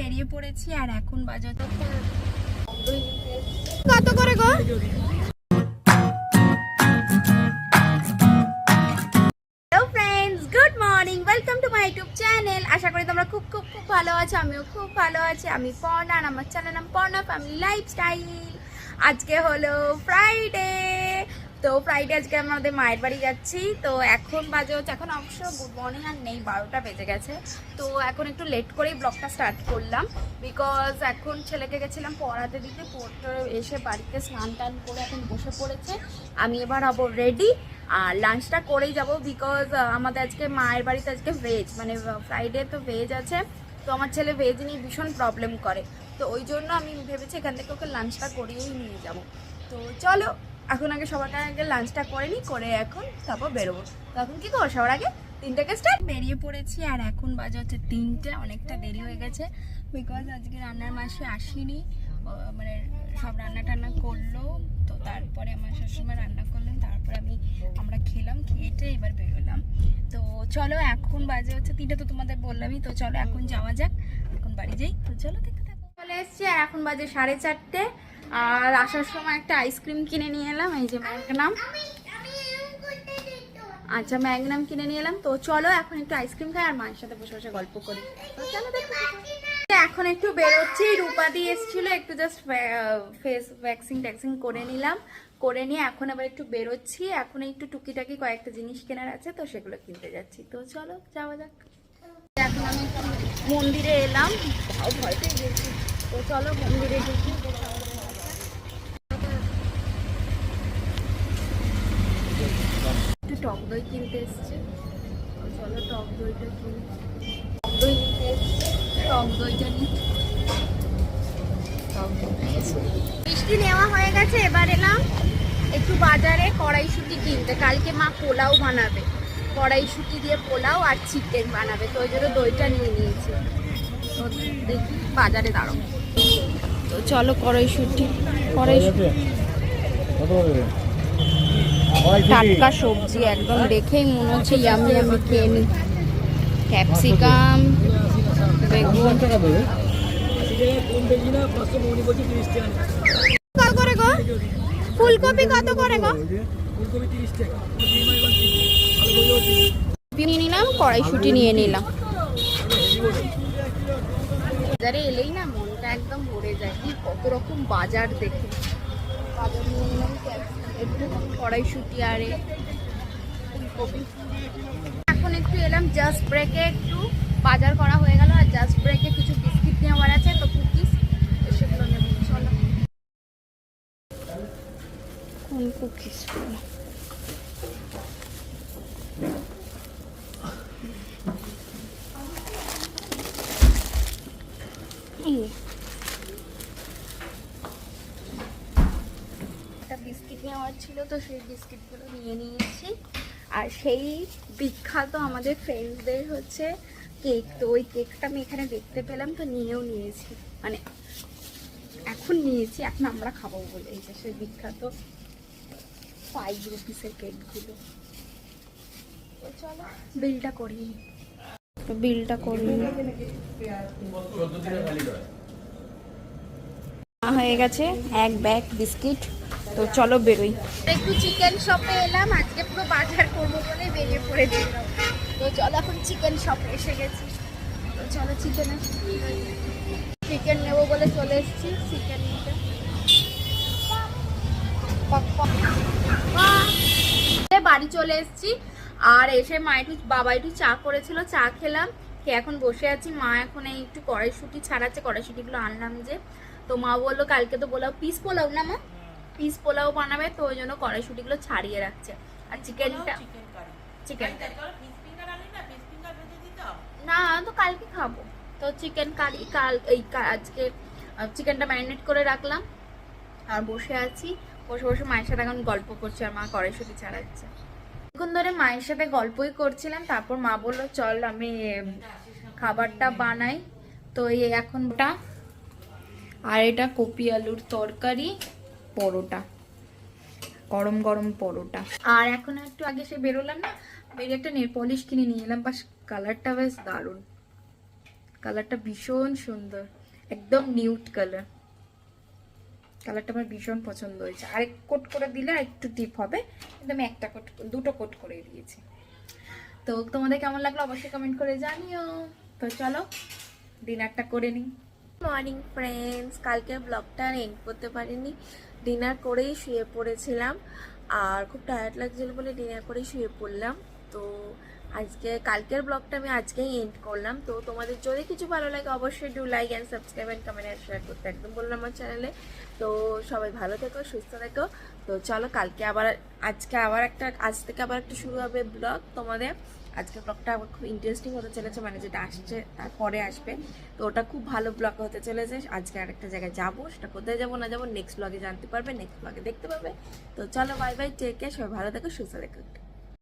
বেরিয়ে পড়েছি আর এখন বাজার কত করে গো? Hello friends good morning welcome to my YouTube channel আশা করি তোমরা খুব খুব খুব ভালো আছো আমিও খুব ভালো আছি। আমি পর্ণা আমার চ্যানেল নাম পর্ণা ফ্যামিলি লাইফস্টাইল আজকে হলো ফ্রাইডে তো ফ্রাইডে আজকে আমাদের মায়ের বাড়ি যাচ্ছি। তো এখন বাজে হচ্ছে, এখন অবশ্য গুড মর্নিং আর নেই, বারোটা বেজে গেছে। তো এখন একটু লেট করেই ব্লগটা স্টার্ট করলাম বিকজ এখন ছেলেকে গেছিলাম পড়াতে দিতে, পড়তে এসে বাড়িতে স্নান টান করে এখন বসে পড়েছে। আমি এবার হব রেডি আর লাঞ্চটা করেই যাব বিকজ আমাদের আজকে মায়ের বাড়িতে আজকে ভেজ মানে ফ্রাইডে তো ভেজ আছে। তো আমার ছেলে ভেজ নিয়ে ভীষণ প্রবলেম করে। তো ওই জন্য আমি ভেবেছি এখান থেকে ওকে লাঞ্চটা করিয়েই নিয়ে যাব। তো চলো এখন আগে সবার আগে লাঞ্চটা করে নিই করে এখন তারপর বেরোবো। তো এখন কি করো সবার আগে তিনটাকে স্টার্ট বেরিয়ে পড়েছি আর এখন বাজে হচ্ছে তিনটে, অনেকটা দেরি হয়ে গেছে। বিকজ আজকে রান্নার মাসে আসিনি। মানে সব রান্না টান্না করল। তো তারপরে আমার শাশুড়িমা রান্না করলেন। তারপরে আমি, আমরা খেলাম খেয়েটে এবার বেরোলাম। তো চলো, এখন বাজে হচ্ছে তিনটে তো তোমাদের বললামই। তো চলো, এখন যাওয়া যাক। এখন বাড়ি যাই। তো চলো, দেখতে থাকো। চলে এসছি আর এখন বাজে সাড়ে চারটে। আর আসার সময় একটা আইসক্রিম কিনে নিয়ে এলাম, এই যে ম্যাগনাম। আচ্ছা ম্যাগনাম কিনে নিয়ে এলাম। তো চলো, এখন একটু আইসক্রিম খাই, আর মায়ের সাথে বসে বসে গল্প করি। এখন একটু বেরোচ্ছি রূপাদি এসেছিল, একটু জাস্ট ফেস ভ্যাকসিন ট্যাক্সিন করে নিলাম। করে নিয়ে এখন আবার একটু বেরোচ্ছি। এখন একটু টুকিটাকি কয়েকটা জিনিস কেনার আছে, তো সেগুলো কিনতে যাচ্ছি। তো চলো, যাওয়া যাক। এখন আমি মন্দিরে এলাম। ভয় পেয়ে গেছি। তো চলো, মন্দিরে ঢুকি। টক দই কিনতে এসছে। চলো টক দইটা কিনি। টক দই নিতে এসছে। টক দইটা নিই। মিষ্টি নেওয়া হয়ে গেছে, এবার এলাম একটু বাজারে কড়াইশুটি কিনতে। কালকে মা পোলাও বানাবে। কড়াইশুটি দিয়ে পোলাও আর চিকেন বানাবে, তো ওই জন্য দইটা নিয়ে নিয়েছি। তো দেখি বাজারে দাঁড়ো তো চলো কড়াইশুটি কড়াইশুটি। টাটকা সবজি একদম দেখেই মনে হচ্ছে ইয়ামি আমি খেয়ে নিই ক্যাপসিকাম বেগুন ফুলকপি কত করে গো? নিলাম, কড়াইশুটি নিয়ে নিলাম। বাজারে এলেই না মনটা একদম ভরে যায়। কি কত রকম বাজার দেখে। একটু কড়াইশুটি আর এখন একটু এলাম জাস্ট ব্রেকে একটু বাজার করা হয়ে গেল আর জাস্ট ব্রেকে কিছু বিস্কিট নেওয়ার আছে তো কুকিজ সেগুলো নেব চলো কোন কুকিজ একটা বিস্কিট নেওয়ার ছিল তো সেই বিস্কিটগুলো নিয়ে নিয়েছি। আর সেই বিখ্যাত আমাদের ফ্রেন্ডসদের হচ্ছে কেক তো ওই কেকটা আমি এখানে দেখতে পেলাম তো নিয়েও নিয়েছি। মানে এখন নিয়েছি এখন আমরা খাব বলে। এই যে সেই বিখ্যাত ফাইভ রুপিসের কেকগুলো চলো বিলটা করি বিলটা নিই। হয়ে? গেছে এক ব্যাগ বিস্কিট তো চলো বেরোই। একটু চিকেন শপে এলাম, আজকে পুরো বাজার করব বলে বেরিয়ে পড়েছি। তো চলো এখন চিকেন শপে এসে গেছি। তো চলো চিকেন চিকেন নেব বলে চলে এসেছি চিকেন নিতে! বাড়ি চলে এসেছি। আর এসে মা একটু, বাবা একটু চা করেছিল, চা খেলাম। খেয়ে এখন বসে আছি। মা এখন এই একটু কড়াইশুটি ছাড়াচ্ছে, কড়াইশুটিগুলো আনলাম যে। তো মা বলল, কালকে তো পোলাও, পিস পোলাও না মা? পিস পোলাও বানাবে তো ওই জন্য কড়াইশুটিগুলো ছাড়িয়ে রাখছে। আর চিকেনটা চিকেন না তো কালকে খাব। তো চিকেন কারি কাল এই আজকে চিকেনটা ম্যারিনেট করে রাখলাম। আর বসে আছি। বসে বসে মায়ের সাথে এখন গল্প করছি আর মা কড়াইশুটি ছাড়াচ্ছে। এখন ধরে মায়ের সাথে গল্পই করছিলাম তারপর মা বলল চল আমি খাবারটা বানাই। তো এই এখন ওটা আর এটা কপি আলুর তরকারি। পরোটা। গরম গরম পরোটা। আর এখন একটু আগে সে বেরোলাম না বেরিয়ে একটা নেল পলিশ কিনে নিয়ে এলাম। বাস কালারটা বেশ দারুণ। কালারটা ভীষণ সুন্দর। একদম নিউট কালার। কালারটা আমার ভীষণ পছন্দ হয়েছে। আরেক কোট করে দিলে আর একটু ডিপ হবে কিন্তু আমি একটা কোট দুটো কোট করে দিয়েছি। তো তোমাদের কেমন লাগল অবশ্যই কমেন্ট করে জানিও। তো চলো ডিনারটা করে নিই। মর্নিং ফ্রেন্ডস কালকের ব্লগটা এন্ড করতে পারিনি। ডিনার করেই শুয়ে পড়েছিলাম। আর খুব টায়ার্ড লাগছিল বলে ডিনার করেই শুয়ে পড়লাম। তো আজকে, কালকের ব্লগটা আমি আজকেই এন্ড করলাম। তো তোমাদের যদি কিছু ভালো লাগে, অবশ্যই do like and subscribe and comment and share করতে একদম বললাম আমার চ্যানেলে তো সবাই ভালো থেকো, সুস্থ থেকো। তো চলো, কালকে আবার, আজকে আবার একটা, আজ থেকে আবার একটা শুরু হবে ব্লগ তোমাদের। আজকে ব্লগটা আবার খুব ইন্টারেস্টিং হতে চলেছে মানে যেটা আসছে, তারপরে আসবে। তো ওটা খুব ভালো ব্লগ হতে চলেছে। আজকে আর একটা জায়গায় যাব, সেটা কোথায় যাব, না যাব নেক্সট ব্লগে জানতে পারবে নেক্সট ব্লগে দেখতে পাবে। তো চলো বাই বাই টেক কেয়ার সবাই ভালো থেকো, সুস্থ থেকো।